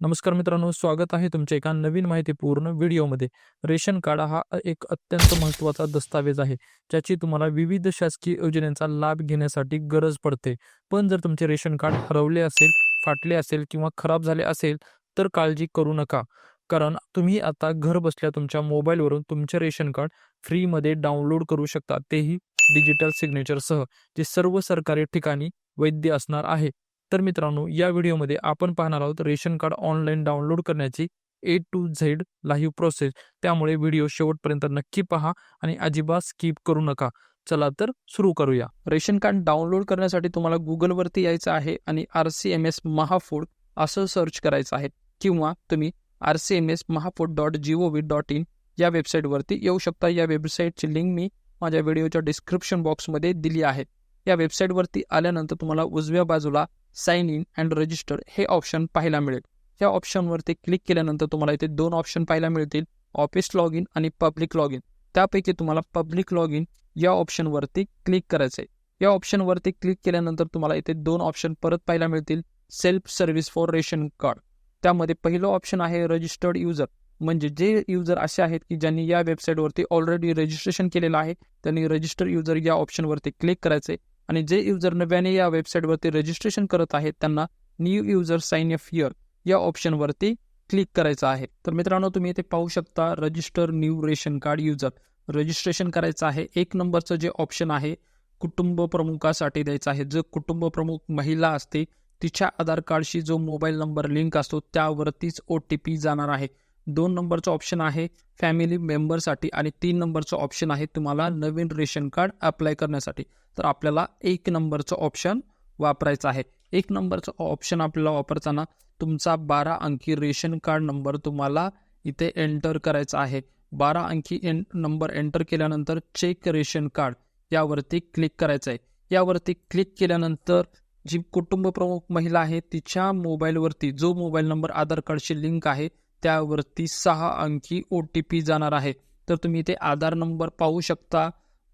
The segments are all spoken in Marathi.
नमस्कार मित्रांनो स्वागत आहे तुमच्या एका नवीन माहितीपूर्ण व्हिडिओमध्ये. रेशन कार्ड हा एक अत्यंत महत्त्वाचा दस्तावेज आहे ज्याची तुम्हाला विविध शासकीय योजनेचा लाभ घेण्यासाठी गरज पडते. पण जर तुमचे रेशन कार्ड हरवले असेल फाटले असेल किंवा खराब झाले असेल तर काळजी करू नका. कारण तुम्ही आता घर बसल्या तुमच्या मोबाईलवरून तुमचे रेशन कार्ड फ्रीमध्ये डाउनलोड करू शकता. तेही डिजिटल सिग्नेचरसह जे सर्व सरकारी ठिकाणी वैद्य असणार आहे. तर मित्रांनो या व्हिडिओमध्ये आपण पाहणार आहोत रेशन कार्ड ऑनलाईन डाउनलोड करण्याची A to Z live process. त्यामुळे व्हिडिओ शेवटपर्यंत नक्की पहा आणि अजिबात स्किप करू नका. चला तर सुरू करूया. रेशन कार्ड डाउनलोड करण्यासाठी तुम्हाला गुगलवरती यायचं आहे आणि R C M S Mahafood असं सर्च करायचं आहे. किंवा तुम्ही R C M S Mahafood dot G O V dot in या वेबसाईटवरती येऊ शकता. या वेबसाईटची लिंक मी माझ्या व्हिडिओच्या डिस्क्रिप्शन बॉक्समध्ये दिली आहे. या वेबसाईटवरती आल्यानंतर तुम्हाला उजव्या बाजूला साइन इन अँड रजिस्टर हे ऑप्शन पाहायला मिळेल. या ऑप्शनवरती क्लिक केल्यानंतर तुम्हाला इथे दोन ऑप्शन पाहायला मिळतील. ऑफिस लॉग इन आणि पब्लिक लॉग इन त्यापैकी तुम्हाला पब्लिक लॉग इन या ऑप्शनवरती क्लिक करायचं आहे या ऑप्शनवरती क्लिक केल्यानंतर तुम्हाला इथे दोन ऑप्शन परत पाहायला मिळतील. Self service for ration card त्यामध्ये पहिलं ऑप्शन आहे रजिस्टर्ड युजर म्हणजे जे युजर असे आहेत की ज्यांनी या वेबसाईटवरती ऑलरेडी रजिस्ट्रेशन केलेलं आहे त्यांनी रजिस्टर युजर या ऑप्शनवरती क्लिक करायचे आणि जे युजर नव्याने या वेबसाईटवरती रजिस्ट्रेशन करत आहेत त्यांना new user sign up here या ऑप्शनवरती क्लिक करायचं आहे. तर मित्रांनो तुम्ही इथे पाहू शकता register new ration card user registration करायचं आहे. एक नंबरचं जे ऑप्शन आहे कुटुंब प्रमुखासाठी द्यायचं आहे. जो कुटुंब प्रमुख महिला असते तिच्या आधार कार्डशी जो मोबाईल नंबर लिंक असतो त्यावरतीच ओ टी पी जाणार आहे. दोन नंबरचं ऑप्शन आहे फॅमिली मेंबरसाठी आणि तीन नंबरचं ऑप्शन आहे तुम्हाला नवीन रेशन कार्ड अप्लाय करण्यासाठी. तर आपल्याला एक नंबरचं ऑप्शन वापरायचं आहे. एक नंबरचं ऑप्शन आपल्याला वापरताना तुमचा बारा अंकी रेशन कार्ड नंबर तुम्हाला इथे एंटर करायचा आहे. बारा अंकी एन नंबर एंटर केल्यानंतर चेक रेशन कार्ड यावरती क्लिक करायचं आहे. यावरती क्लिक केल्यानंतर जी कुटुंब प्रमुख महिला आहे तिच्या मोबाईलवरती जो मोबाईल नंबर आधार कार्डशी लिंक आहे त्यावरती सहा अंकी ओ टी पी जाणार आहे. तर तुम्ही इथे आधार नंबर पाहू शकता.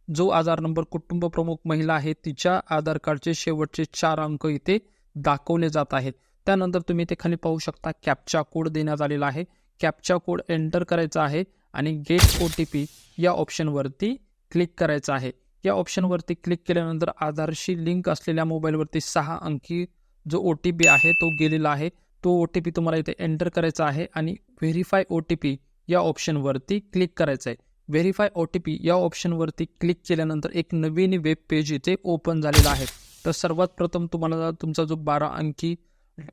जो आधार नंबर कुटुंब प्रमुख महिला आहे तिच्या आधार कार्डचे शेवटचे चार अंक इथे दाखवले जात आहेत. त्यानंतर तुम्ही इथे खाली पाहू शकता कॅपचा कोड देण्यात आलेला आहे. कॅपचा कोड एंटर करायचा आहे आणि गेट ओ टी पी या ऑप्शनवरती क्लिक करायचं आहे. या ऑप्शनवरती क्लिक केल्यानंतर आधारशी लिंक असलेल्या मोबाईलवरती सहा अंकी जो ओ टी पी आहे तो गेलेला आहे. तो ओ टी पी तुम्हाला इथे एंटर करायचा आहे आणि व्हेरीफाय ओ टी पी या ऑप्शनवरती क्लिक करायचं आहे. व्हेरीफाय ओ टी पी या ऑप्शनवरती क्लिक केल्यानंतर एक नवीन वेब पेज इथे ओपन झालेला आहे. तर सर्वात प्रथम तुम्हाला तुमचा जो बारा अंकी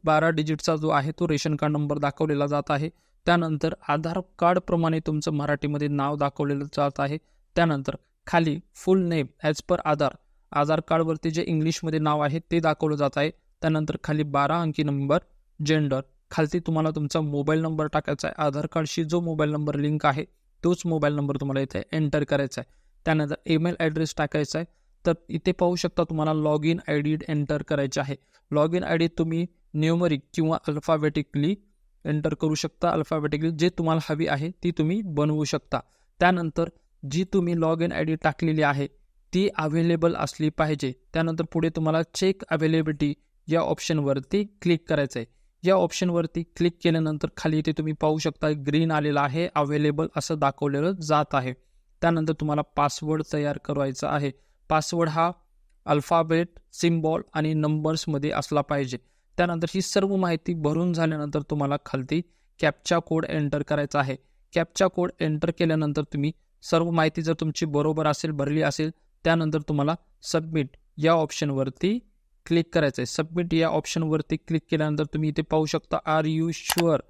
बारा डिजिटचा जो आहे तो रेशन कार्ड नंबर दाखवलेला जात आहे. त्यानंतर आधार कार्डप्रमाणे तुमचं मराठीमध्ये नाव दाखवलेलं जात आहे. त्यानंतर खाली फुल name as per Aadhaar Aadhaar कार्डवरती जे इंग्लिशमध्ये नाव आहे ते दाखवलं जात आहे. त्यानंतर खाली बारा अंकी नंबर जेंडर. खालती तुम्हाला तुमचा मोबाईल नंबर टाकायचा आहे. आधार कार्डशी जो मोबाईल नंबर लिंक आहे तोच मोबाईल नंबर तुम्हाला इथे एंटर करायचा आहे. त्यानंतर ईमेल ॲड्रेस टाकायचा आहे. तर इथे पाहू शकता तुम्हाला log in I D enter करायचे आहे. लॉग इन आय डी तुम्ही न्यूमरिक किंवा अल्फाबेटिकली एंटर करू शकता. अल्फाबेटिकली जे तुम्हाला हवी आहे ती तुम्ही बनवू शकता. त्यानंतर जी तुम्ही लॉग इन आय डी टाकलेली आहे ती अवेलेबल असली पाहिजे. त्यानंतर पुढे तुम्हाला चेक अवेलेबिलिटी या ऑप्शनवरती क्लिक करायचं आहे. या ऑप्शनवरती क्लिक केल्यानंतर खाली इथे तुम्ही पाहू शकता ग्रीन आलेला आहे अवेलेबल असं दाखवलेलं जात आहे. त्यानंतर तुम्हाला पासवर्ड तयार करायचा आहे. पासवर्ड हा अल्फाबेट सिम्बॉल आणि नंबर्समध्ये असला पाहिजे. त्यानंतर ही सर्व माहिती भरून झाल्यानंतर तुम्हाला खालती कॅपचा कोड एंटर करायचा आहे. कॅपचा कोड एंटर केल्यानंतर तुम्ही सर्व माहिती जर तुमची बरोबर असेल भरली असेल त्यानंतर तुम्हाला सबमिट या ऑप्शनवरती क्लिक करायचं आहे सबमिट या ऑप्शनवरती क्लिक केल्यानंतर तुम्ही इथे पाहू शकता are you sure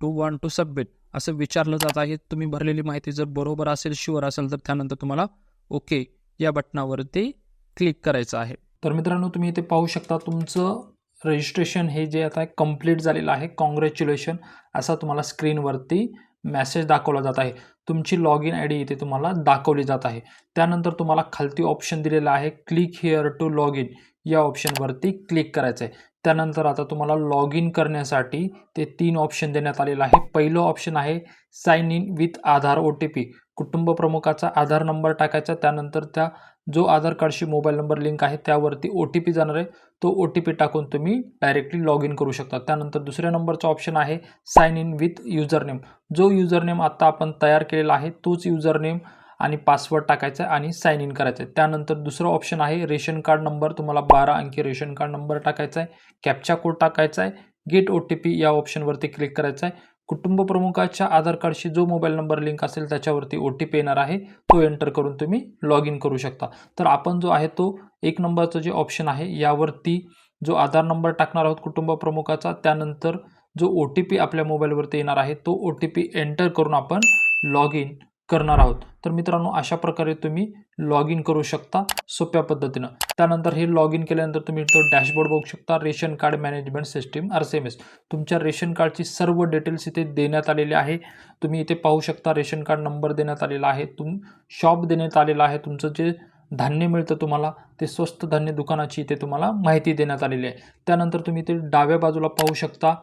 to want to submit असं विचारलं जात आहे. तुम्ही भरलेली माहिती जर बरोबर असेल शुअर असेल तर त्यानंतर तुम्हाला ओके या बटनावरती क्लिक करायचं आहे. तर मित्रांनो तुम्ही इथे पाहू शकता तुमचं रजिस्ट्रेशन हे जे आता कंप्लीट झालेलं आहे. कॉंग्रॅच्युलेशन असा तुम्हाला स्क्रीनवरती मेसेज दाखवला जात आहे. तुमची लॉग इन आय डी इथे तुम्हाला दाखवली जात आहे. त्यानंतर तुम्हाला खालती ऑप्शन दिलेला आहे. Click here to log in या ऑप्शनवरती क्लिक करायचं आहे त्यानंतर आता तुम्हाला लॉग इन करण्यासाठी ते तीन ऑप्शन देण्यात आलेलं आहे. पहिलं ऑप्शन आहे sign in with Aadhaar O T P कुटुंब प्रमुखाचा आधार नंबर टाकायचा. त्यानंतर त्या जो आधार कार्डशी मोबाईल नंबर लिंक आहे त्यावरती ओ टी पी जाणार आहे. तो ओ टी पी टाकून तुम्ही डायरेक्टली लॉग इन करू शकता. त्यानंतर दुसऱ्या नंबरचा ऑप्शन आहे sign in with user name जो युजर नेम आपण तयार केलेला आहे तोच युजर नेम आणि पासवर्ड टाकायचा आहे आणि साईन इन करायचं. आहे त्यानंतर दुसरं ऑप्शन आहे रेशन कार्ड नंबर तुम्हाला बारा अंकी रेशन कार्ड नंबर टाकायचा आहे कॅप्चा कोड टाकायचा आहे गेट ओ टी पी या ऑप्शनवरती क्लिक करायचा आहे कुटुंब प्रमुखाच्या आधार कार्डशी जो मोबाईल नंबर लिंक असेल त्याच्यावरती ओ टी पी येणार आहे. तो एंटर करून तुम्ही लॉग इन करू शकता. तर आपण जो आहे तो एक नंबरचं जे ऑप्शन आहे यावरती जो आधार नंबर टाकणार आहोत कुटुंब प्रमुखाचा त्यानंतर जो ओ टी पी आपल्या मोबाईलवरती येणार आहे तो ओ टी पी एंटर करून आपण लॉग इन करणार आहोत. तर मित्रांनो अशा प्रकारे तुम्ही लॉग इन करू शकता सोप्या पद्धतीनं. त्यानंतर हे लॉग इन केल्यानंतर तुम्ही तो डॅशबोर्ड बघू शकता. Ration card management system R C M S तुमच्या रेशन कार्डची सर्व डिटेल्स इथे देण्यात आलेली आहे. तुम्ही इथे पाहू शकता रेशन कार्ड नंबर देण्यात आलेला आहे. तुम शॉप देण्यात आलेला आहे. तुमचं जे धान्य मिळतं तुम्हाला ते स्वस्त धान्य दुकानाची इथे तुम्हाला माहिती देण्यात आलेली आहे. त्यानंतर तुम्ही इथे डाव्या बाजूला पाहू शकता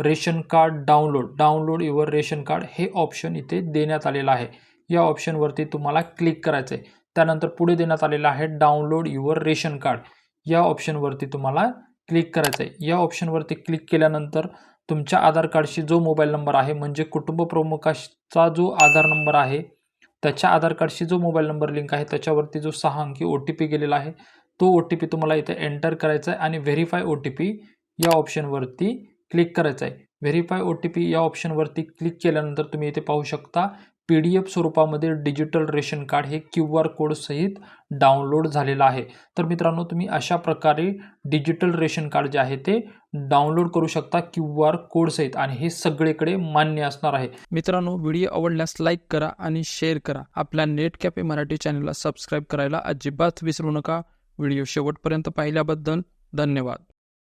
ration card download download your ration card हे ऑप्शन इथे देण्यात आलेलं आहे. या ऑप्शनवरती तुम्हाला क्लिक करायचं आहे त्यानंतर पुढे देण्यात आलेलं आहे डाउनलोड युअर रेशन कार्ड या ऑप्शनवरती तुम्हाला क्लिक करायचं आहे या ऑप्शनवरती क्लिक केल्यानंतर तुमच्या आधार कार्डशी जो मोबाईल नंबर आहे म्हणजे कुटुंब प्रमुखाचा जो आधार नंबर आहे त्याच्या आधार कार्डशी जो मोबाईल नंबर लिंक आहे त्याच्यावरती जो सहा अंकी ओ टी पी गेलेला आहे तो ओ टी पी तुम्हाला इथे एंटर करायचा आहे आणि व्हेरीफाय ओ टी पी या ऑप्शनवरती क्लिक करायचं आहे व्हेरीफाय ओ टी पी या ऑप्शनवरती क्लिक केल्यानंतर तुम्ही इथे पाहू शकता पी डी एफ स्वरूपामध्ये डिजिटल रेशन कार्ड हे क्यू आर कोडसहित डाउनलोड झालेलं आहे. तर मित्रांनो तुम्ही अशा प्रकारे डिजिटल रेशन कार्ड जे आहे ते डाउनलोड करू शकता क्यू आर कोडसहित आणि हे सगळीकडे मान्य असणार आहे. मित्रांनो व्हिडिओ आवडल्यास लाईक करा आणि शेअर करा. आपल्या नेट कॅफे मराठी चॅनलला सबस्क्राईब करायला अजिबात विसरू नका. व्हिडिओ शेवटपर्यंत पाहिल्याबद्दल धन्यवाद.